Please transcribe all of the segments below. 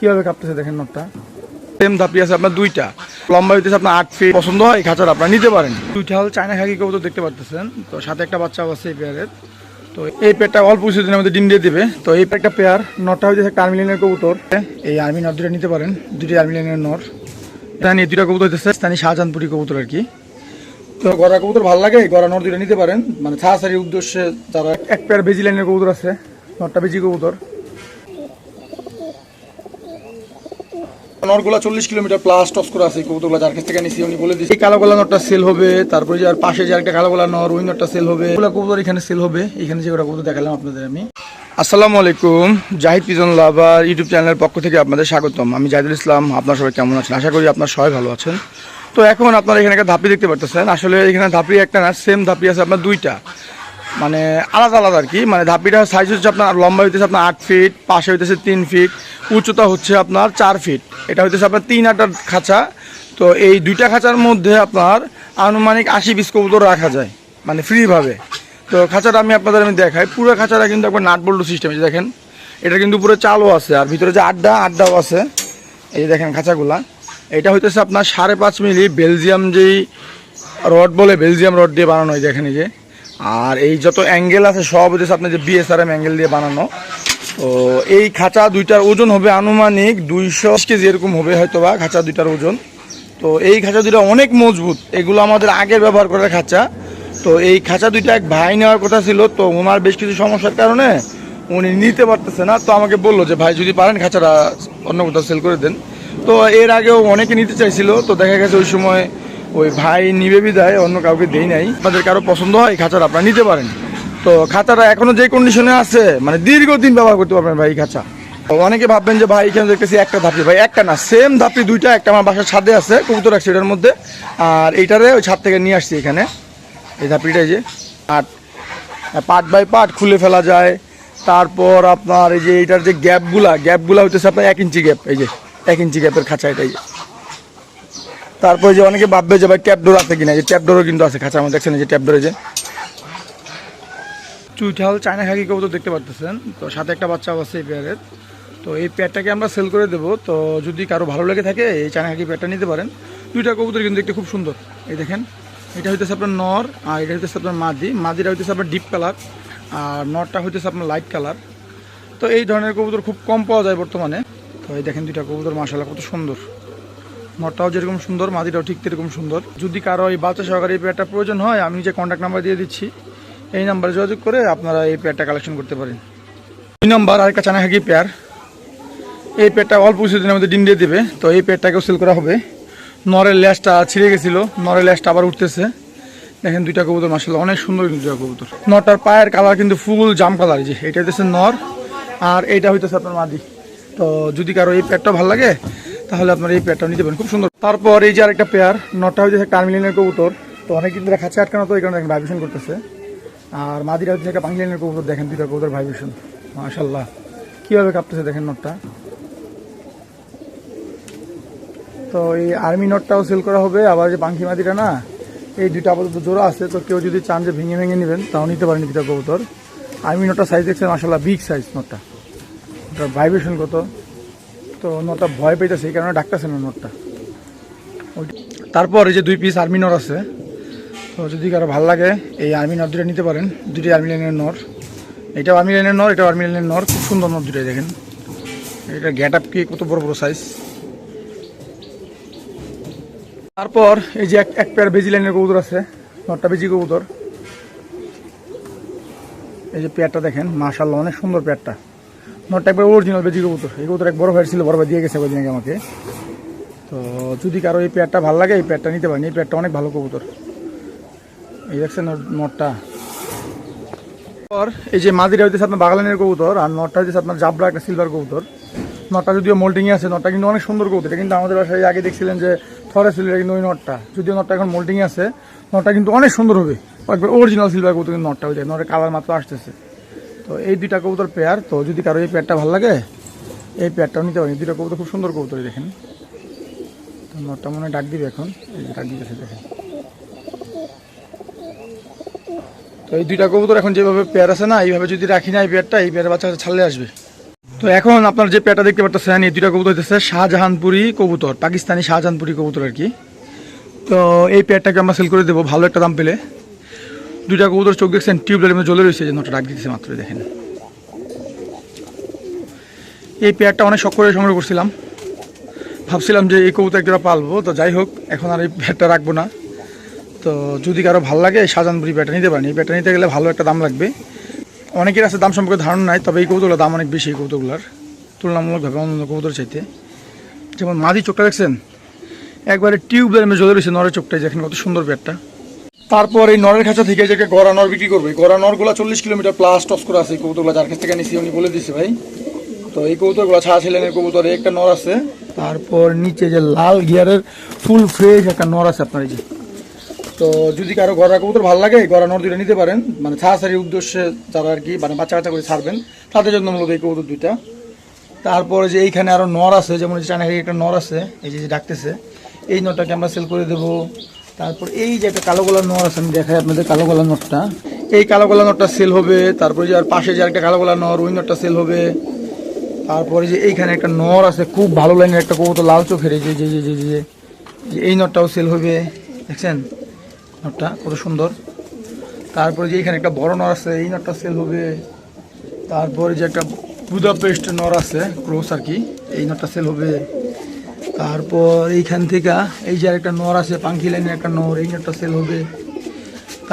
কীভাবে কাঁপতেছে দেখেন নটটা? সেম ধাপি আছে আপনার দুইটা। লম্বা হইতেছে আপনার আট ফিট পছন্দ হয় এই আপনার নিতে পারেন। দুইটা হল চায়না খাকি কবুতর দেখতে পারতেছেন। তো সাথে একটা বাচ্চা আছে এই পেয়ারের তো এই পেয়ারটা অল্প কিছুদিনের মধ্যে ডিম দিয়ে দিবে। তো এই পেয়ারটা পেয়ার নটটা হইতেছে একটা আর্মিলিনের কবুতর। এই আর্মি নট দুটো নিতে পারেন দুটি আর্মিলিনের নর জানি দুটা কবুতর হইতেছে স্থানীয় শাহজাহানপুরি কবুতর আর কি। তো গড়া কবুতর ভালো লাগে গড়া নর দুটো নিতে পারেন। মানে ছাড়াছাড়ির উদ্দেশ্যে যারা এক পেয়ার বেজি লাইনের কবুতর আছে নটটা বেজি কবুতর। চল্লিশ কিলোমিটার প্লাস টস আছে যার কাছ থেকে উনি বলে কালো গোলা নটটা সেল হবে, তারপরে যে আর পাশে যে একটা কালো গোলা নর, ওই নটটা সেল হবে। কবুতর এখানে সেল হবে, এখানে যে কবুতর দেখালাম আপনাদের আমি। আসসালামু আলাইকুম, জাহিদ পিজন লাভার ইউটিউব চ্যানেলের পক্ষ থেকে আপনাদের স্বাগতম। আমি জাহিদুল ইসলাম, আপনার সবাই কেমন আছেন? আশা করি আপনার সবাই ভালো আছেন। তো এখন আপনারা এখানে একটা ধাপি দেখতে পারতেছেন। আসলে এখানে ধাপি একটা না সেম ধাপি আছে আপনার দুইটা। মানে আলাদা আলাদা আর কি। মানে ধাপিটা সাইজ হচ্ছে আপনার লম্বা হইতেছে আপনার আট ফিট পাশে হইতেছে তিন ফিট উচ্চতা হচ্ছে আপনার চার ফিট এটা হইতেছে আপনার তিন আটার খাঁচা। তো এই দুইটা খাঁচার মধ্যে আপনার আনুমানিক আশি পিস কবুতর রাখা যায় মানে ফ্রিভাবে তো খাঁচাটা আমি আপনাদের আমি দেখাই। পুরো খাঁচাটা কিন্তু একবার নাট বল্টু সিস্টেম দেখেন। এটা কিন্তু পুরো চালও আছে, আর ভিতরে যে আড্ডা, আড্ডাও আছে। এই দেখেন খাঁচাগুলা। এটা হইতেছে আপনার সাড়ে পাঁচ মিলি বেলজিয়াম যেই রড বলে, বেলজিয়াম রড দিয়ে বানানো হয়, দেখেন যে। আর এই যত অ্যাঙ্গেল আছে, সব হচ্ছে আপনার যে বিএসআরএম অ্যাঙ্গেল দিয়ে বানানো। তো এই খাঁচা দুইটার ওজন হবে আনুমানিক দুইশো কেজি এরকম হবে হয়তো বা খাঁচা দুইটার ওজন। তো এই খাঁচা দুইটা অনেক মজবুত। এগুলো আমাদের আগের ব্যবহার করার খাঁচা। তো এই খাঁচা দুইটা এক ভাই নেওয়ার কথা ছিল, তো ওনার বেশ কিছু সমস্যার কারণে উনি নিতে পারতেছে না। তো আমাকে বলল যে, ভাই, যদি পারেন খাঁচাটা অন্য কোথাও সেল করে দেন। তো এর আগেও অনেকে নিতে চাইছিল, তো দেখা গেছে ওই সময় ওই ভাই নিবে বিদায়, অন্য কাউকে দেই নাই। আপনাদের কারও পছন্দ হয়, খাঁচাটা আপনারা নিতে পারেন। তো খাঁচাটা এখনও যে কন্ডিশনে আছে মানে দীর্ঘদিন ব্যবহার করতে পারবেন ভাই খাঁচা। অনেকে ভাববেন যে ভাই, এখানে দেখতেছি একটা ধাপি। ভাই, একটা না সেম ধাপি দুইটা, একটা আমার বাসার ছাদে আছে, কবুতর রাখছি এটার মধ্যে। আর এইটারে ওই ছাদ থেকে নিয়ে আসছি এখানে। এই ধাপিটা এই যে। আর পাট বাই পার্ট খুলে ফেলা যায়। তারপর আপনার এই যে এইটার যে গ্যাপগুলা গ্যাপগুলা হইতেছে আপনার এক ইঞ্চি গ্যাপ, এই যে, এক ইঞ্চি গ্যাপের খাঁচা এটা এই যে তারপরে যে অনেকে ভাববে যে ভাই ট্যাপ ডোর আছে কিনা যে ট্যাপ ডোরও কিন্তু আছে, খাঁচার মধ্যে দেখছেন যে ট্যাপ ডোরে যে। চুইঠাল চায়না খাকি কবুতর দেখতে পারতেছেন। তো সাথে একটা বাচ্চাও আছে এই পেয়ারের তো এই পেয়ারটাকে আমরা সেল করে দেবো। তো যদি কারও ভালো লেগে থাকে, এই চায়না খাকি পেয়ারটা নিতে পারেন। দুইটা কবুতর কিন্তু দেখতে খুব সুন্দর। এই দেখেন, এটা হইতেছে আপনার নর, আর এটা হইতেছে আপনার মাদি। মাদিটা হইতেছে আপনার ডিপ কালার আর নরটা হইতেছে আপনার লাইট কালার তো এই ধরনের কবুতর খুব কম পাওয়া যায় বর্তমানে। তো এই দেখেন দুইটা কবুতর মাসাল্লাহ কত সুন্দর। নটটাও যেরকম সুন্দর মাদিটাও ঠিক সেরকম সুন্দর। যদি কারও এই বাচ্চা সহকারে এই পেয়ারটা প্রয়োজন হয়, আমি যে কন্ট্যাক্ট নাম্বার দিয়ে দিচ্ছি, এই নাম্বারে যোগাযোগ করে আপনারা এই পেয়ারটা কালেকশন করতে পারেন। দুই নম্বর আরেকটা চানা হাকি পেয়ার এই পেয়ারটা অল্প কিছুদিনের মধ্যে ডিম দিয়ে দেবে। তো এই পেয়ারটাকেও সেল করা হবে। নরের ল্যাসটা ছিঁড়ে গেছিল, নরের ল্যাসটা আবার উঠতেছে। দেখেন দুইটা কবুতর মাসাল্লাহ অনেক সুন্দর কিন্তু দুইটা কবুতর। নটার পায়ের কালার কিন্তু ফুল জাম কালার যে এটা হইতেছে নর, আর এইটা হইতেছে আপনার মাদি। তো যদি কারও এই পেয়ারটা ভালো লাগে তাহলে আপনার এই পেয়ারটা নিতে পারেন খুব সুন্দর। তারপর এই যে আরেকটা পেয়ার নটা হইতেছে টার্মিলিনের কবুতর। তো অনেক কিন্তু খাঁচা আটকানো তো এই কারণে ভাইব্রেশন করতেছে। আর মাদিরা হচ্ছে একটা পাংলিনের কবুতর, দেখেন দুইটা কবুতর ভাইব্রেশন মাশাল্লাহ কীভাবে কাঁপতেছে দেখেন নটটা। তো এই আর্মি নটটাও সেল করা হবে। আবার যে পাঙ্কি মাদিটা না, এই দুইটা আপাতত জোড়া আছে। তো কেউ যদি চান যে ভেঙে ভেঙে নেবেন, তাও নিতে পারেন দুইটা কবুতর। আর্মি নটটা সাইজ দেখছেন মাসাল্লাহ বিগ সাইজ নটটা। ওটার ভাইব্রেশন কত? তো নটটা ভয় পেয়েছে এই কারণে ডাকতেছে না নটটা তারপর এই যে দুই পিস আর্মি নর আছে। তো যদি কারও ভালো লাগে, এই আর্মি নর দুটো নিতে পারেন। দুটি আর্মি লাইনের নর এটাও আর্মি লাইনের নর এটাও আর্মি লাইনের নর খুব সুন্দর নর দুটোই দেখেন। এটা গ্যাট আপ কি, কত বড় বড় সাইজ তারপর এই যে এক পেয়ার বেজি লাইনের কবুতর আছে। নটটা বেজি কবুতর। এই যে পেয়ারটা দেখেন মাশাল্লাহ অনেক সুন্দর পেয়ারটা নটটা একবার অরিজিনাল বেজি কবুতর। এই কবুতর এক বড় ভাই ছিল, বড় ভাই দিয়ে গেছে কদিন আগে আমাকে। তো যদি কারও এই প্যাডটা ভালো লাগে, এই প্যাডটা নিতে পারেন। এই প্যাডটা অনেক ভালো কবুতর। এই দেখছেন নটটা। এই যে মাদিরা হইতেছে আপনার বাগালানের কবুতর, আর নটটা হইতেছে আপনার জাবরা একটা সিলভার কবুতর। নটটা যদিও মোল্ডিংয়ে আছে, নটটা কিন্তু অনেক সুন্দর কবুতর। কিন্তু আমাদের বাসায় আগে দেখছিলেন যে থরে ছিল কিন্তু ওই নটটা। যদিও নটটা এখন মোল্ডিংয়ে আছে, নটটা কিন্তু অনেক সুন্দর হবে। একবার অরিজিনাল সিলভার কবুতর কিন্তু নটটা হয়ে যায়, নটের কালার মাত্র আসতেছে। তো এই দুইটা কবুতর পেয়ার তো যদি কারও এই পেয়ারটা ভালো লাগে, এই পেয়ারটাও নিতে পারেন। দুইটা কবুতর খুব সুন্দর কবুতর দেখেন। তো নটটা মনে ডাক দিবে এখন। এই ডাক দিতেছে, দেখেন। তো এই দুইটা কবুতর এখন যেভাবে পেয়ার আছে না, এইভাবে যদি রাখি না এই পেয়ারটা এই পেয়ারের বাচ্চা ছাড়লে আসবে। তো এখন আপনার যে পেটা দেখতে পাচ্ছেন এই দুইটা কবুতর হইতেছে শাহজাহানপুরি কবুতর, পাকিস্তানি শাহজাহানপুরি কবুতর আর কি। তো এই পেয়ারটাকে আমরা সেল করে দেবো, ভালো একটা দাম পেলে। দুইটা কবুতর চোখ দেখছেন টিউবলাইটের মধ্যে জ্বলে রয়েছে যে নটা ডাক দিতেছে মাত্র দেখেন। এই পেয়ারটা অনেক শখ করে সংগ্রহ করছিলাম। ভাবছিলাম যে এই কবুতর একটা পালবো, তো যাই হোক, এখন আর এই পেয়ারটা রাখব না। তো যদি কারও ভালো লাগে শাহজাহানপুরি পেয়ারটা নিতে পারেন। এই পেয়ারটা নিতে গেলে ভালো একটা দাম লাগবে। অনেকের আছে দাম সম্পর্কে ধারণা নাই, তবে এই কৌতুকগুলোর দাম অনেক বেশি, এই কৌতুকগুলোর তুলনামূলকভাবে অন্য কৌতুর চাইতে। যেমন মাদি চোখটা দেখছেন, একবারে মধ্যে জ্বলে রয়েছে নরের চোখটাই দেখেন কত সুন্দর পেটটা তারপর এই নরের খাঁচা থেকে যে গড়া নর বিক্রি করবে। গড়া নরগুলো চল্লিশ কিলোমিটার প্লাস টস করে আছে এই যার কাছ থেকে নিছি উনি বলে দিছে ভাই। তো এই কবুতরগুলো ছাড়া ছিলেন এই কবুতরে একটা নর আছে। তারপর নিচে যে লাল গিয়ারের ফুল ফ্রেশ একটা নর আছে আপনার এই যে। তো যদি কারও গড়া কবুতর ভালো লাগে, গড়া নর দুইটা নিতে পারেন। মানে ছাড়াছাড়ির উদ্দেশ্যে যারা আর কি মানে বাচ্চা কাচ্চা করে ছাড়বেন, তাদের জন্য মূলত এই কবুতর দুইটা। তারপরে যে এইখানে আরও নর আছে, যেমন চায়না একটা নর আছে, এই যে ডাকতেছে, এই নরটাকে আমরা সেল করে দেবো। তারপর এই যে একটা কালো গোলা নর আছে, আমি দেখাই আপনাদের কালো গোলা নরটা। এই কালো গোলা নরটা সেল হবে, তারপরে যে আর পাশে যে একটা কালো গোলা নর, ওই নরটা সেল হবে। তারপরে যে এইখানে একটা নর আছে, খুব ভালো লাইনের একটা কবুতর লাল চোখের যে যে যে যে এই নরটাও সেল হবে। দেখছেন? নটটা কত সুন্দর। তারপরে যে এখানে একটা বড় নর আছে, এই নটটা সেল হবে। তারপরে যে একটা বুদাপেস্ট নর আছে ক্রোস আর কি, এই নটটা সেল হবে। তারপর এইখান থেকে, এই যে একটা নর আছে পাঙ্কি লাইনের একটা নর, এই নটটা সেল হবে।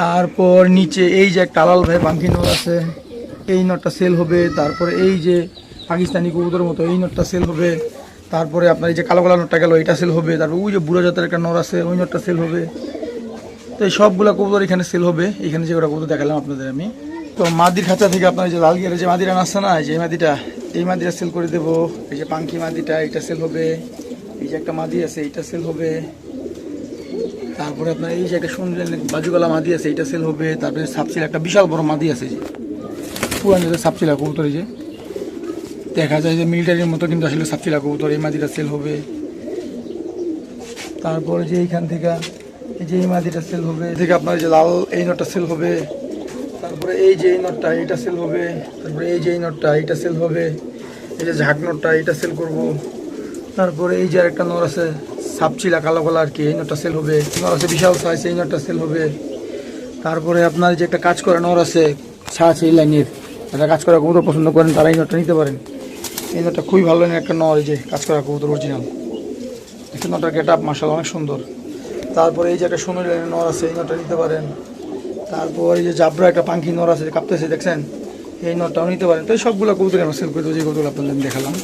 তারপর নিচে এই যে একটা আলাল ভাই পাঙ্কি নর আছে, এই নটটা সেল হবে। তারপরে এই যে পাকিস্তানি কবুতরের মতো এই নটটা সেল হবে। তারপরে আপনার এই যে কালো কালো নটটা গেল, এটা সেল হবে। তারপর ওই যে বুড়ো জাতের একটা নর আছে, ওই নটটা সেল হবে। তো এই সবগুলো কবুতর এখানে সেল হবে। এখানে যে ওটা কবুতর দেখালাম আপনাদের আমি। তো মাদির খাঁচা থেকে আপনার যে লাল গিয়ারের যে মাদিরা আসছে না যে মাদিটা, এই মাদিটা সেল করে দেবো। এই যে পাঙ্কি মাদিটা, এটা সেল হবে। এই যে একটা মাদি আছে, এইটা সেল হবে। তারপরে আপনার এই যে একটা শুনলেন, বাজুগলা মাদি আছে, এইটা সেল হবে। তারপরে সাপচিল একটা বিশাল বড় মাদি আছে যে। পুরান যে সাপচিলা কবুতর যে। দেখা যায় যে মিলিটারির মতো কিন্তু আসলে সাপচিলা কবুতর এই মাদিটা সেল হবে। তারপরে যে এইখান থেকে, এই যে এই মাদিটা সেল হবে থেকে আপনার যে লাল এই নটটা সেল হবে। তারপরে এই যে এই নটটা এটা সেল হবে। তারপরে এই যে এই নটটা এটা সেল হবে। এই যে ঝাঁক নটটা এটা সেল করব। তারপরে এই যে আরেকটা নর আছে সাপচিলা কালো কালো আর কি, এই নটটা সেল হবে। নর আছে, বিশাল সাইজ এই নটটা সেল হবে। তারপরে আপনার যে একটা কাজ করা নর আছে ছাড় এই লাইনের, যারা কাজ করা কবুতর পছন্দ করেন, তারা এই নটটা নিতে পারেন। এই নটটা খুবই ভালো লাইনের একটা নর, এই যে কাজ করা কবুতর অরিজিনাল দেখুন নটার গেট আপ মার্শাল অনেক সুন্দর। তারপরে এই যে একটা সোনার লাইনের নর আছে, এই নটটা নিতে পারেন। তারপর এই যে জাবরা একটা পাঙ্কি নর আছে কাঁপতেছে, দেখছেন? এই নটটাও নিতে পারেন। তো এই সবগুলো কবুতর আমরা সেল করে দেবো, যে কবুতর আপনাদের দেখালাম।